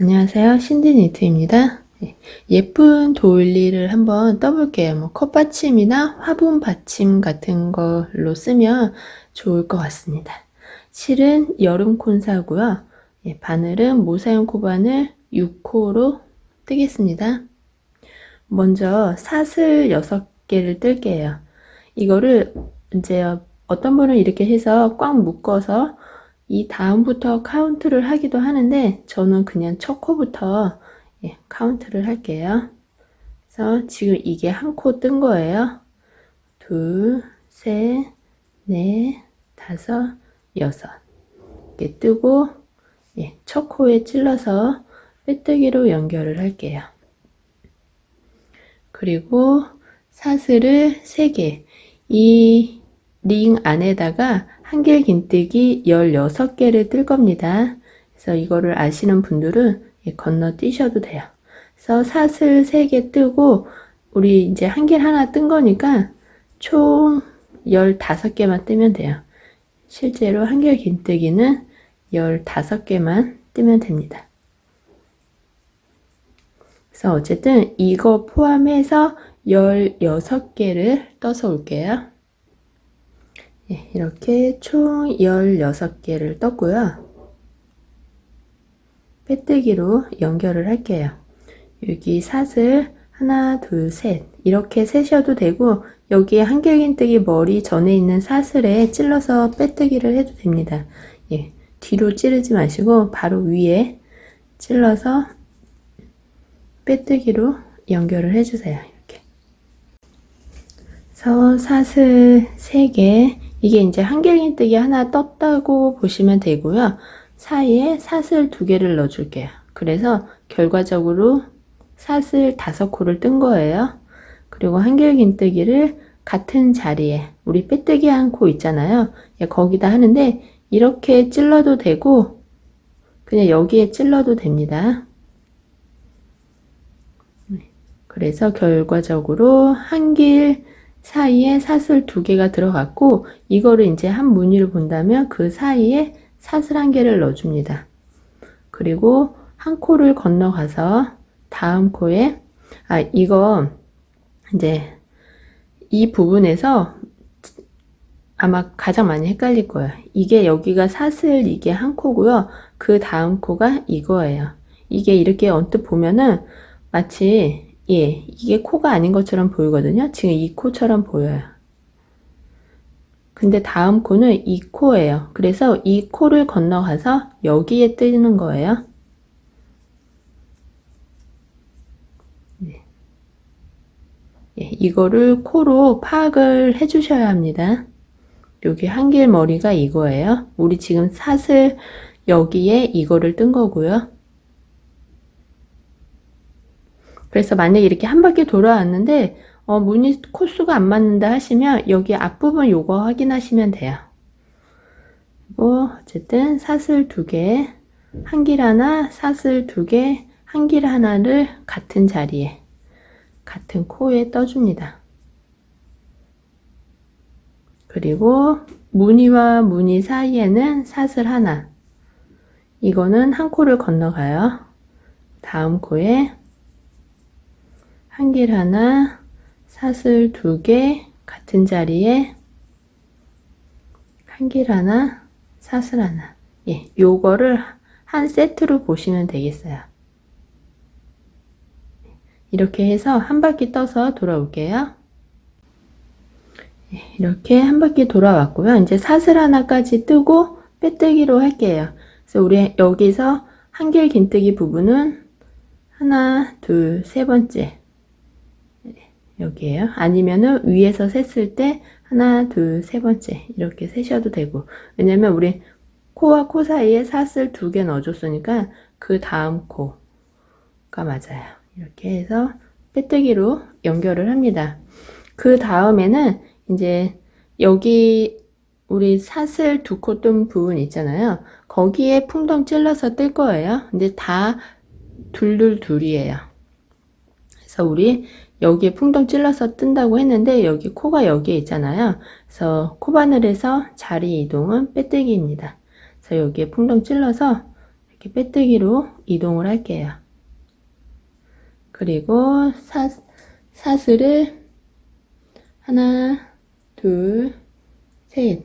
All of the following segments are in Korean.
안녕하세요. 신디니트입니다. 예, 예쁜 도일리를 한번 떠볼게요. 뭐 컵받침이나 화분 받침 같은 걸로 쓰면 좋을 것 같습니다. 실은 여름 콘사고요. 예, 바늘은 모사용 코바늘 6호로 뜨겠습니다. 먼저 사슬 6개를 뜰게요. 이거를 이제 어떤 분은 이렇게 해서 꽉 묶어서 이 다음부터 카운트를 하기도 하는데 저는 그냥 첫 코부터 예, 카운트를 할게요. 그래서 지금 이게 한 코 뜬 거예요. 둘, 셋, 넷, 다섯, 여섯. 이렇게 뜨고 예, 첫 코에 찔러서 빼뜨기로 연결을 할게요. 그리고 사슬을 3개. 이 링 안에다가 한길 긴뜨기 16개를 뜰 겁니다. 그래서 이거를 아시는 분들은 예, 건너 뛰셔도 돼요. 그래서 사슬 3개 뜨고 우리 이제 한길 하나 뜬 거니까 총 15개만 뜨면 돼요. 실제로 한길 긴뜨기는 15개만 뜨면 됩니다. 그래서 어쨌든 이거 포함해서 16개를 떠서 올게요. 예, 이렇게 총 16개를 떴고요. 빼뜨기로 연결을 할게요. 여기 사슬 하나, 둘, 셋 이렇게 세셔도 되고 여기에 한길긴뜨기 머리 전에 있는 사슬에 찔러서 빼뜨기를 해도 됩니다. 예, 뒤로 찌르지 마시고 바로 위에 찔러서 빼뜨기로 연결을 해주세요. 이렇게. 서 사슬 3개 이게 이제 한길긴뜨기 하나 떴다고 보시면 되고요. 사이에 사슬 두 개를 넣어줄게요. 그래서 결과적으로 사슬 다섯 코를 뜬 거예요. 그리고 한길긴뜨기를 같은 자리에 우리 빼뜨기 한 코 있잖아요. 예, 거기다 하는데 이렇게 찔러도 되고 그냥 여기에 찔러도 됩니다. 그래서 결과적으로 한길 사이에 사슬 두 개가 들어갔고 이거를 이제 한 무늬를 본다면 그 사이에 사슬 한 개를 넣어줍니다. 그리고 한 코를 건너가서 다음 코에 아 이거 이제 이 부분에서 아마 가장 많이 헷갈릴 거예요. 이게 여기가 사슬 이게 한 코고요. 그 다음 코가 이거예요. 이게 이렇게 언뜻 보면은 마치 예, 이게 코가 아닌 것처럼 보이거든요. 지금 이 코처럼 보여요. 근데 다음 코는 이 코예요. 그래서 이 코를 건너가서 여기에 뜨는 거예요. 네. 예, 이거를 코로 파악을 해주셔야 합니다. 여기 한길 머리가 이거예요. 우리 지금 사슬 여기에 이거를 뜬 거고요. 그래서 만약에 이렇게 한 바퀴 돌아왔는데 어, 무늬 코수가 안 맞는다 하시면 여기 앞부분 요거 확인하시면 돼요. 그리고 어쨌든 사슬 두 개, 한 길 하나, 사슬 두 개, 한 길 하나를 같은 자리에 같은 코에 떠줍니다. 그리고 무늬와 무늬 사이에는 사슬 하나. 이거는 한 코를 건너가요. 다음 코에 한길 하나, 사슬 두 개, 같은 자리에 한길 하나, 사슬 하나. 예, 요거를 한 세트로 보시면 되겠어요. 이렇게 해서 한 바퀴 떠서 돌아올게요. 예, 이렇게 한 바퀴 돌아왔고요. 이제 사슬 하나까지 뜨고 빼뜨기로 할게요. 그래서 우리 여기서 한길 긴뜨기 부분은 하나, 둘, 세 번째. 여기에요. 아니면은 위에서 셌을 때 하나, 둘, 세 번째 이렇게 세셔도 되고 왜냐면 우리 코와 코 사이에 사슬 두 개 넣어줬으니까 그 다음 코가 맞아요. 이렇게 해서 빼뜨기로 연결을 합니다. 그 다음에는 이제 여기 우리 사슬 두 코 뜬 부분 있잖아요. 거기에 풍덩 찔러서 뜰 거예요. 근데 다 둘둘 둘이에요. 그래서 우리 여기에 풍덩 찔러서 뜬다고 했는데 여기 코가 여기에 있잖아요. 그래서 코바늘에서 자리 이동은 빼뜨기입니다. 그래서 여기에 풍덩 찔러서 이렇게 빼뜨기로 이동을 할게요. 그리고 사, 사슬을 하나, 둘, 셋.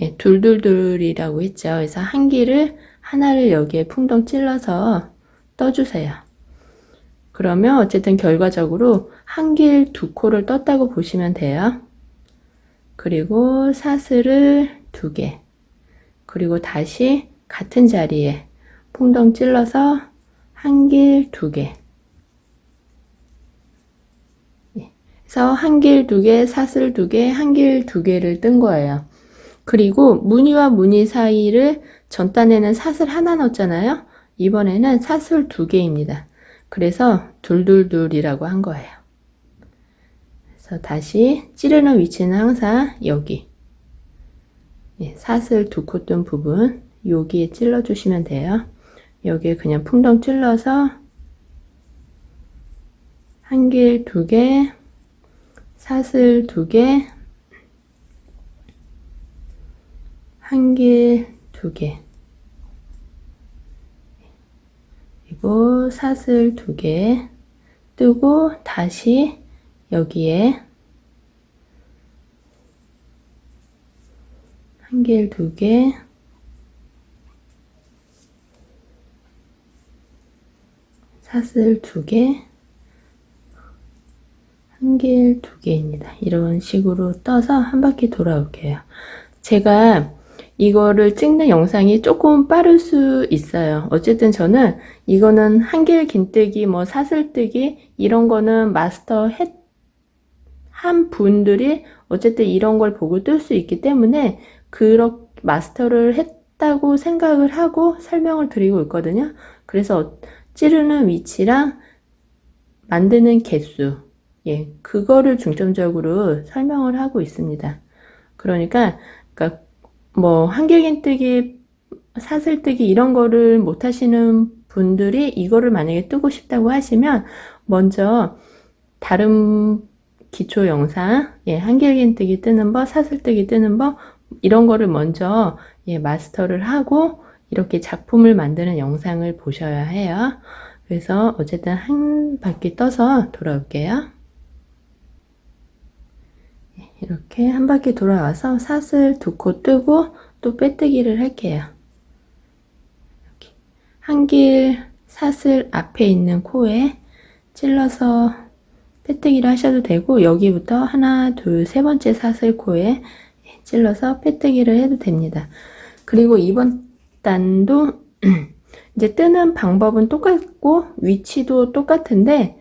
예, 둘둘둘이라고 했죠. 그래서 한 길을 하나를 여기에 풍덩 찔러서 떠주세요. 그러면 어쨌든 결과적으로 한 길 두 코를 떴다고 보시면 돼요. 그리고 사슬을 두 개. 그리고 다시 같은 자리에 풍덩 찔러서 한 길 두 개. 예, 그래서 한 길 두 개, 사슬 두 개, 한 길 두 개를 뜬 거예요. 그리고 무늬와 무늬 사이를 전단에는 사슬 하나 넣었잖아요. 이번에는 사슬 두 개입니다. 그래서 둘둘둘이라고 한 거예요. 그래서 다시 찌르는 위치는 항상 여기. 예, 사슬 두 코 뜬 부분 여기에 찔러 주시면 돼요. 여기에 그냥 풍덩 찔러서 한 길 두 개, 사슬 두 개, 한 길 두 개. 그리고 사슬 두 개 뜨고 다시 여기에 한길 두 개, 사슬 두 개, 한길 두 개입니다. 이런 식으로 떠서 한 바퀴 돌아올게요. 제가 이거를 찍는 영상이 조금 빠를 수 있어요. 어쨌든 저는 이거는 한길 긴뜨기, 뭐 사슬뜨기 이런 거는 마스터 했, 한 분들이 어쨌든 이런 걸 보고 뜰 수 있기 때문에 그렇게 마스터를 했다고 생각을 하고 설명을 드리고 있거든요. 그래서 찌르는 위치랑 만드는 개수, 예, 그거를 중점적으로 설명을 하고 있습니다. 그러니까, 그러니까 뭐 한길긴뜨기, 사슬뜨기 이런 거를 못 하시는 분들이 이거를 만약에 뜨고 싶다고 하시면 먼저 다른 기초 영상, 예, 한길긴뜨기 뜨는 법, 사슬뜨기 뜨는 법 이런 거를 먼저 예, 마스터를 하고 이렇게 작품을 만드는 영상을 보셔야 해요. 그래서 어쨌든 한 바퀴 떠서 돌아올게요. 이렇게 한 바퀴 돌아와서 사슬 두 코 뜨고 또 빼뜨기를 할게요. 한 길 사슬 앞에 있는 코에 찔러서 빼뜨기를 하셔도 되고 여기부터 하나 둘 세 번째 사슬 코에 찔러서 빼뜨기를 해도 됩니다. 그리고 이번 단도 이제 뜨는 방법은 똑같고 위치도 똑같은데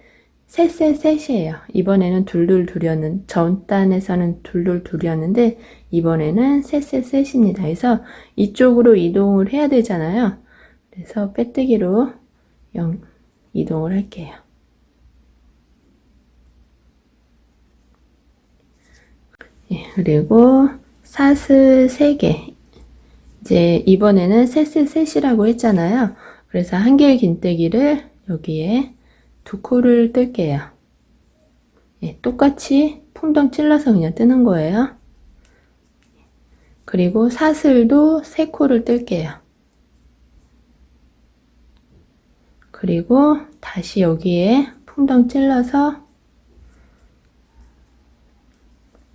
셋셋셋이에요. 이번에는 둘둘둘이었는 전 단에서는 둘둘둘이었는데 이번에는 셋셋셋입니다. 그래서 이쪽으로 이동을 해야 되잖아요. 그래서 빼뜨기로 영, 이동을 할게요. 예, 그리고 사슬 3개. 이제 이번에는 셋셋셋이라고 했잖아요. 그래서 한길 긴뜨기를 여기에 두 코를 뜰게요. 예, 똑같이 풍덩 찔러서 그냥 뜨는 거예요. 그리고 사슬도 세 코를 뜰게요. 그리고 다시 여기에 풍덩 찔러서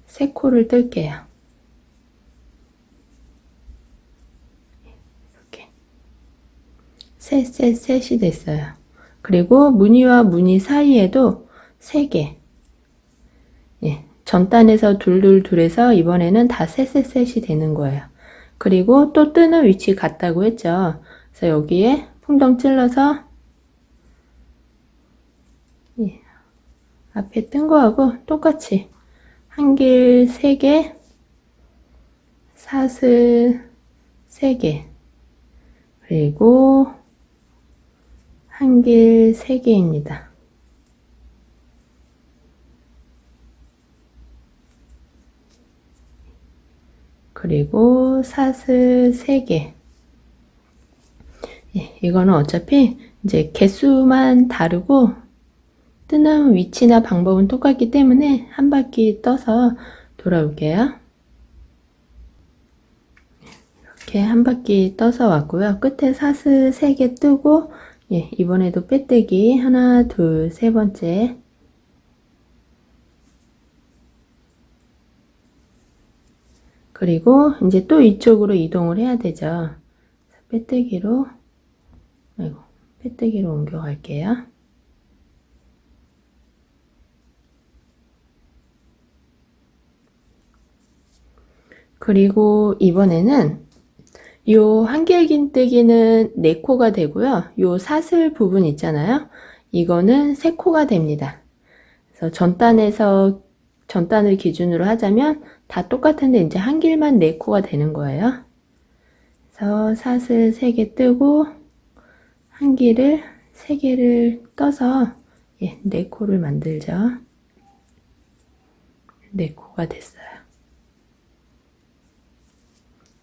세 코를 뜰게요. 이렇게 셋, 셋, 셋이 됐어요. 그리고 무늬와 무늬 사이에도 3개. 예, 전단에서 둘둘둘에서 이번에는 다 셋셋셋이 되는 거예요. 그리고 또 뜨는 위치 같다고 했죠. 그래서 여기에 풍덩 찔러서 예, 앞에 뜬 거하고 똑같이 한길 3개, 사슬 3개, 그리고 한길 3개입니다. 그리고 사슬 3개. 예, 이거는 어차피 이제 개수만 다르고 뜨는 위치나 방법은 똑같기 때문에 한 바퀴 떠서 돌아올게요. 이렇게 한 바퀴 떠서 왔고요. 끝에 사슬 3개 뜨고 예, 이번에도 빼뜨기 하나, 둘, 세 번째 그리고 이제 또 이쪽으로 이동을 해야 되죠. 빼뜨기로 아이고, 빼뜨기로 옮겨 갈게요. 그리고 이번에는 요 한길긴뜨기는 네 코가 되고요. 요 사슬 부분 있잖아요. 이거는 세 코가 됩니다. 그래서 전단에서 전단을 기준으로 하자면 다 똑같은데 이제 한 길만 네 코가 되는 거예요. 그래서 사슬 세개 뜨고 한 길을 세 개를 떠서 예, 네 코를 만들죠. 네 코가 됐어요.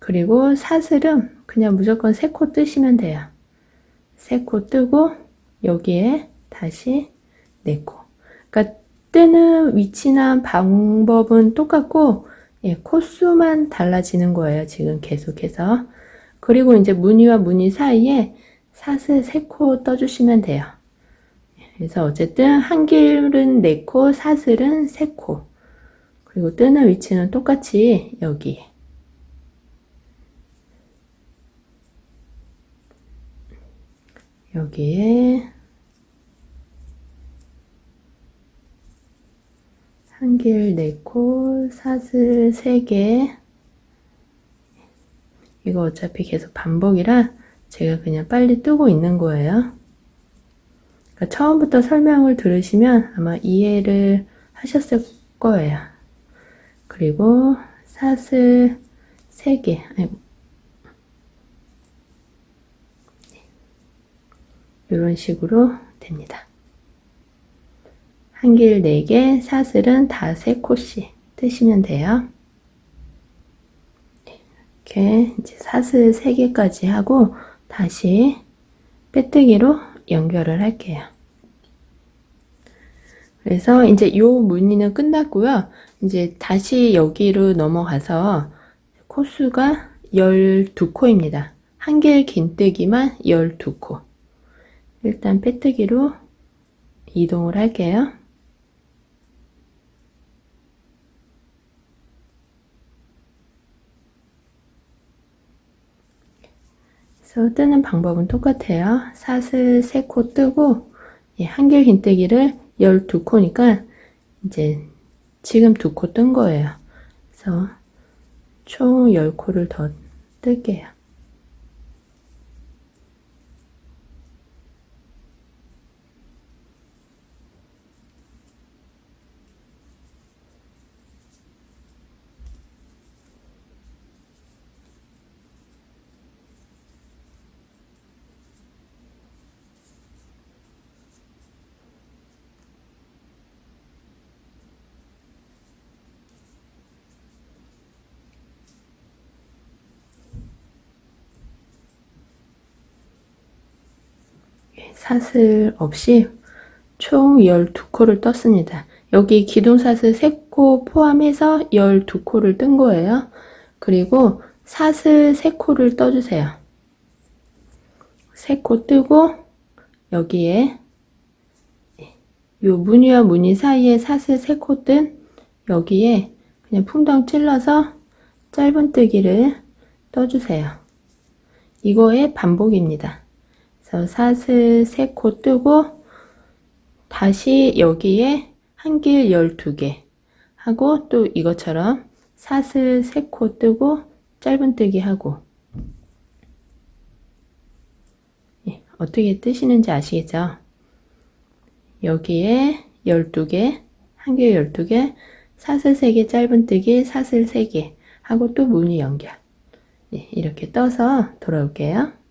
그리고 사슬은 그냥 무조건 세 코 뜨시면 돼요. 세 코 뜨고 여기에 다시 네 코. 그러니까 뜨는 위치나 방법은 똑같고 예, 코수만 달라지는 거예요. 지금 계속해서. 그리고 이제 무늬와 무늬 사이에 사슬 세 코 떠주시면 돼요. 그래서 어쨌든 한 길은 네 코, 사슬은 세 코. 그리고 뜨는 위치는 똑같이 여기. 여기에 한길 4코, 사슬 3개. 이거 어차피 계속 반복이라 제가 그냥 빨리 뜨고 있는 거예요. 그러니까 처음부터 설명을 들으시면 아마 이해를 하셨을 거예요. 그리고 사슬 3개. 아이 이런 식으로 됩니다. 한길 4개, 사슬은 다 3코씩 뜨시면 돼요. 이렇게 이제 사슬 3개까지 하고 다시 빼뜨기로 연결을 할게요. 그래서 이제 요 무늬는 끝났고요. 이제 다시 여기로 넘어가서 코수가 12코입니다. 한길 긴뜨기만 12코. 일단 빼뜨기로 이동을 할게요. 그래서 뜨는 방법은 똑같아요. 사슬 3코 뜨고 예, 한길 긴뜨기를 12코니까 이제 지금 2코 뜬 거예요. 그래서 총 10코를 더 뜰게요. 사슬 없이 총 12코를 떴습니다. 여기 기둥사슬 3코 포함해서 12코를 뜬 거예요. 그리고 사슬 3코를 떠주세요. 3코 뜨고 여기에 요 무늬와 무늬 사이에 사슬 3코 뜬 여기에 그냥 풍덩 찔러서 짧은뜨기를 떠주세요. 이거의 반복입니다. 그래서 사슬 3코 뜨고 다시 여기에 한 길 12개 하고 또 이것처럼 사슬 3코 뜨고 짧은뜨기 하고 예, 어떻게 뜨시는지 아시겠죠? 여기에 12개 한길 12개 사슬 3개 짧은뜨기 사슬 3개 하고 또 무늬 연결 예, 이렇게 떠서 돌아올게요.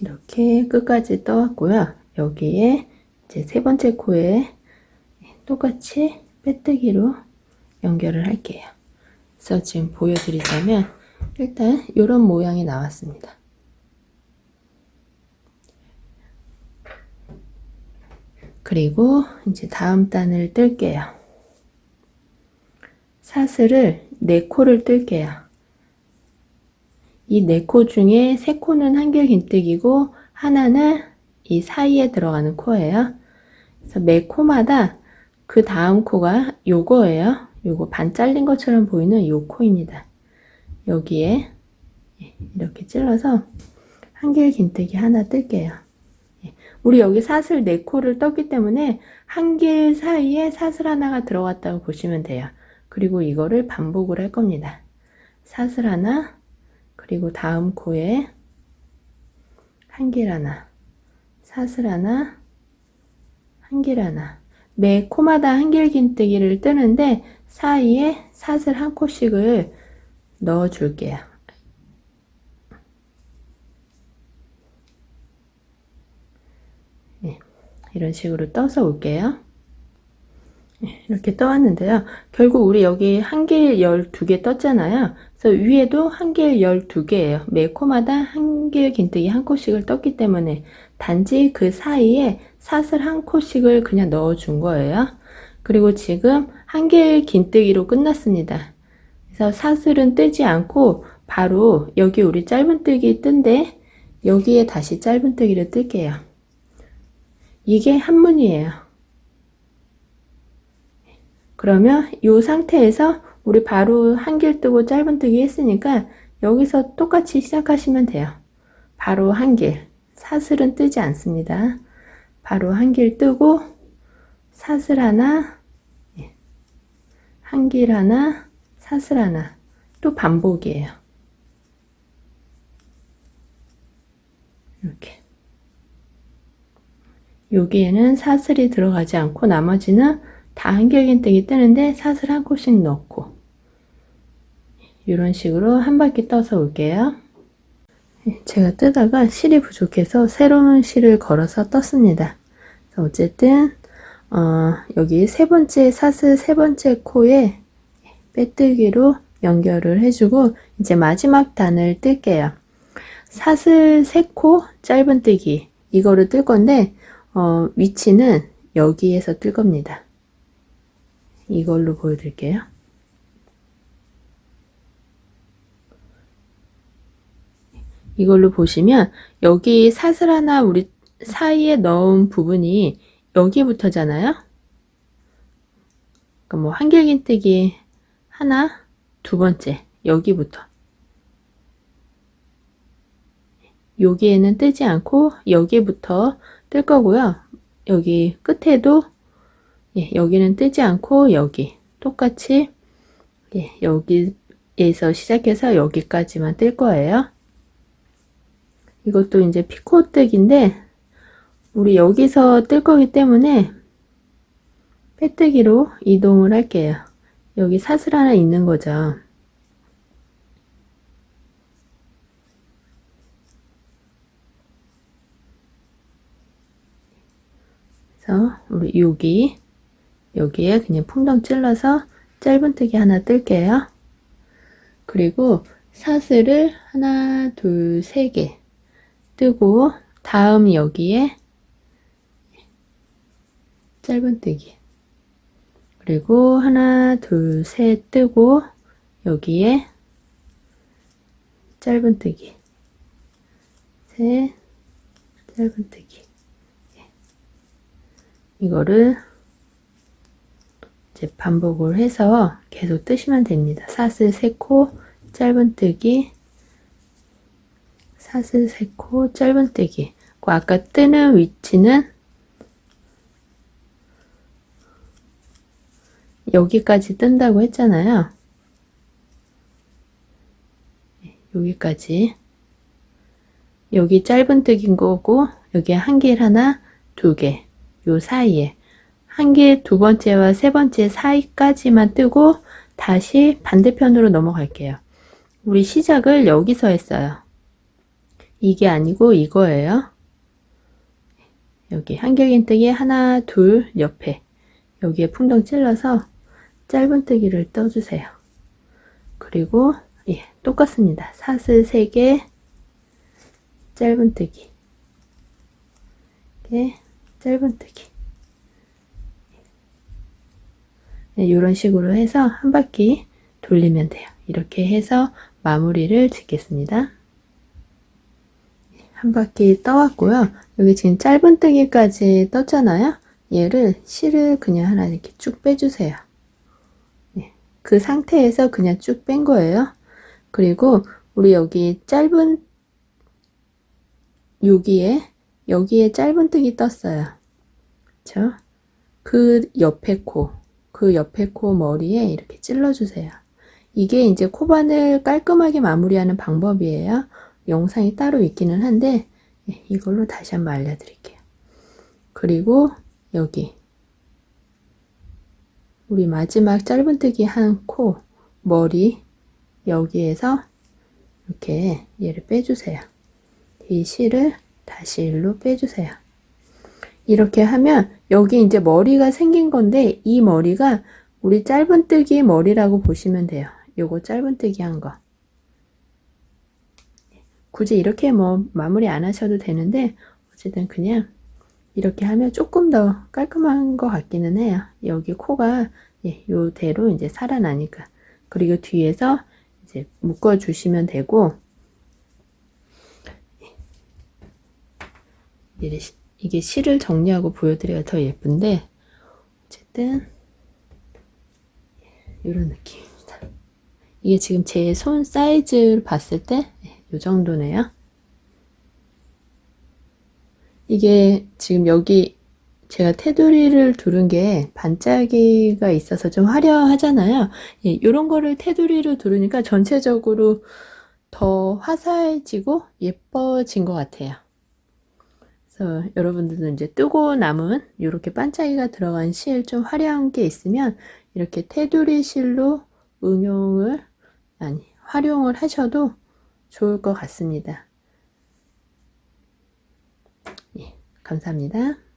이렇게 끝까지 떠왔고요. 여기에 이제 세 번째 코에 똑같이 빼뜨기로 연결을 할게요. 그래서 지금 보여드리자면 일단 이런 모양이 나왔습니다. 그리고 이제 다음 단을 뜰게요. 사슬을 4코를 뜰게요. 이 네 코 중에 세 코는 한길 긴뜨기고 하나는 이 사이에 들어가는 코예요. 그래서 매 코마다 그 다음 코가 요거예요. 요거 반 잘린 것처럼 보이는 요 코입니다. 여기에 예, 이렇게 찔러서 한길 긴뜨기 하나 뜰게요. 예, 우리 여기 사슬 네 코를 떴기 때문에 한 길 사이에 사슬 하나가 들어갔다고 보시면 돼요. 그리고 이거를 반복을 할 겁니다. 사슬 하나, 그리고 다음 코에 한길 하나, 사슬 하나, 한길 하나. 매 코마다 한길 긴뜨기를 뜨는데 사이에 사슬 한 코씩을 넣어 줄게요. 네, 이런 식으로 떠서 올게요. 네, 이렇게 떠왔는데요. 결국 우리 여기 한길 12개 떴잖아요. 그래서 위에도 한 길 12개예요. 매 코마다 한 길 긴뜨기 한 코씩을 떴기 때문에 단지 그 사이에 사슬 한 코씩을 그냥 넣어 준 거예요. 그리고 지금 한 길 긴뜨기로 끝났습니다. 그래서 사슬은 뜨지 않고 바로 여기 우리 짧은뜨기 뜬데 여기에 다시 짧은뜨기를 뜰게요. 이게 한문이에요. 그러면 이 상태에서 우리 바로 한길 뜨고 짧은뜨기 했으니까 여기서 똑같이 시작하시면 돼요. 바로 한길. 사슬은 뜨지 않습니다. 바로 한길 뜨고 사슬 하나, 예. 한길 하나, 사슬 하나. 또 반복이에요. 이렇게. 여기에는 사슬이 들어가지 않고 나머지는 다 한길긴뜨기 뜨는데 사슬 한 코씩 넣고 이런 식으로 한 바퀴 떠서 올게요. 제가 뜨다가 실이 부족해서 새로운 실을 걸어서 떴습니다. 어쨌든 어, 여기 세 번째 사슬 세 번째 코에 빼뜨기로 연결을 해주고 이제 마지막 단을 뜰게요. 사슬 세 코 짧은뜨기 이거를 뜰 건데 어, 위치는 여기에서 뜰 겁니다. 이걸로 보여드릴게요. 이걸로 보시면 여기 사슬 하나 우리 사이에 넣은 부분이 여기부터잖아요. 그러니까 뭐 한길긴뜨기 하나, 두 번째 여기부터 여기에는 뜨지 않고 여기부터 뜰 거고요. 여기 끝에도 예, 여기는 뜨지 않고 여기 똑같이 예, 여기에서 시작해서 여기까지만 뜰 거예요. 이것도 이제 피코뜨기인데 우리 여기서 뜰 거기 때문에 빼뜨기로 이동을 할게요. 여기 사슬 하나 있는 거죠. 그래서 우리 여기 여기에 그냥 풍덩 찔러서 짧은뜨기 하나 뜰게요. 그리고 사슬을 하나, 둘, 세 개 뜨고 다음 여기에 짧은뜨기 그리고 하나, 둘, 셋 뜨고 여기에 짧은뜨기 셋 짧은뜨기 이거를 이제 반복을 해서 계속 뜨시면 됩니다. 사슬 3코 짧은뜨기. 사슬 3코 짧은뜨기. 그 아까 뜨는 위치는 여기까지 뜬다고 했잖아요. 네, 여기까지. 여기 짧은뜨기인 거고 여기 한 길 하나 두 개. 요 사이에 한 길 두 번째와 세 번째 사이까지만 뜨고 다시 반대편으로 넘어갈게요. 우리 시작을 여기서 했어요. 이게 아니고 이거예요. 여기 한길긴뜨기 하나, 둘, 옆에 여기에 풍덩 찔러서 짧은뜨기를 떠주세요. 그리고 예, 똑같습니다. 사슬 3개, 짧은뜨기 이렇게 짧은뜨기 네, 이런 식으로 해서 한 바퀴 돌리면 돼요. 이렇게 해서 마무리를 짓겠습니다. 한 바퀴 떠왔고요. 여기 지금 짧은뜨기까지 떴잖아요. 얘를 실을 그냥 하나 이렇게 쭉 빼주세요. 네, 그 상태에서 그냥 쭉 뺀 거예요. 그리고 우리 여기 짧은 여기에 여기에 짧은뜨기 떴어요. 그쵸? 그 옆에 코, 그 옆에 코 머리에 이렇게 찔러주세요. 이게 이제 코반을 깔끔하게 마무리하는 방법이에요. 영상이 따로 있기는 한데 예, 이걸로 다시 한번 알려드릴게요. 그리고 여기 우리 마지막 짧은뜨기 한 코 머리 여기에서 이렇게 얘를 빼주세요. 이 실을 다시 일로 빼주세요. 이렇게 하면 여기 이제 머리가 생긴 건데 이 머리가 우리 짧은뜨기 머리라고 보시면 돼요. 요거 짧은뜨기 한 거. 굳이 이렇게 뭐 마무리 안 하셔도 되는데 어쨌든 그냥 이렇게 하면 조금 더 깔끔한 것 같기는 해요. 여기 코가 예, 요대로 이제 살아나니까. 그리고 뒤에서 이제 묶어 주시면 되고 이래 시- 이게 실을 정리하고 보여드려야 더 예쁜데 어쨌든 이런 느낌입니다. 이게 지금 제 손 사이즈를 봤을 때이 정도네요. 이게 지금 여기 제가 테두리를 두른 게 반짝이가 있어서 좀 화려하잖아요. 예, 이런 거를 테두리로 두르니까 전체적으로 더 화사해지고 예뻐진 것 같아요. 그래서 여러분들도 이제 뜨고 남은 이렇게 반짝이가 들어간 실 좀 화려한 게 있으면 이렇게 테두리 실로 응용을 아니 활용을 하셔도 좋을 것 같습니다. 예, 감사합니다.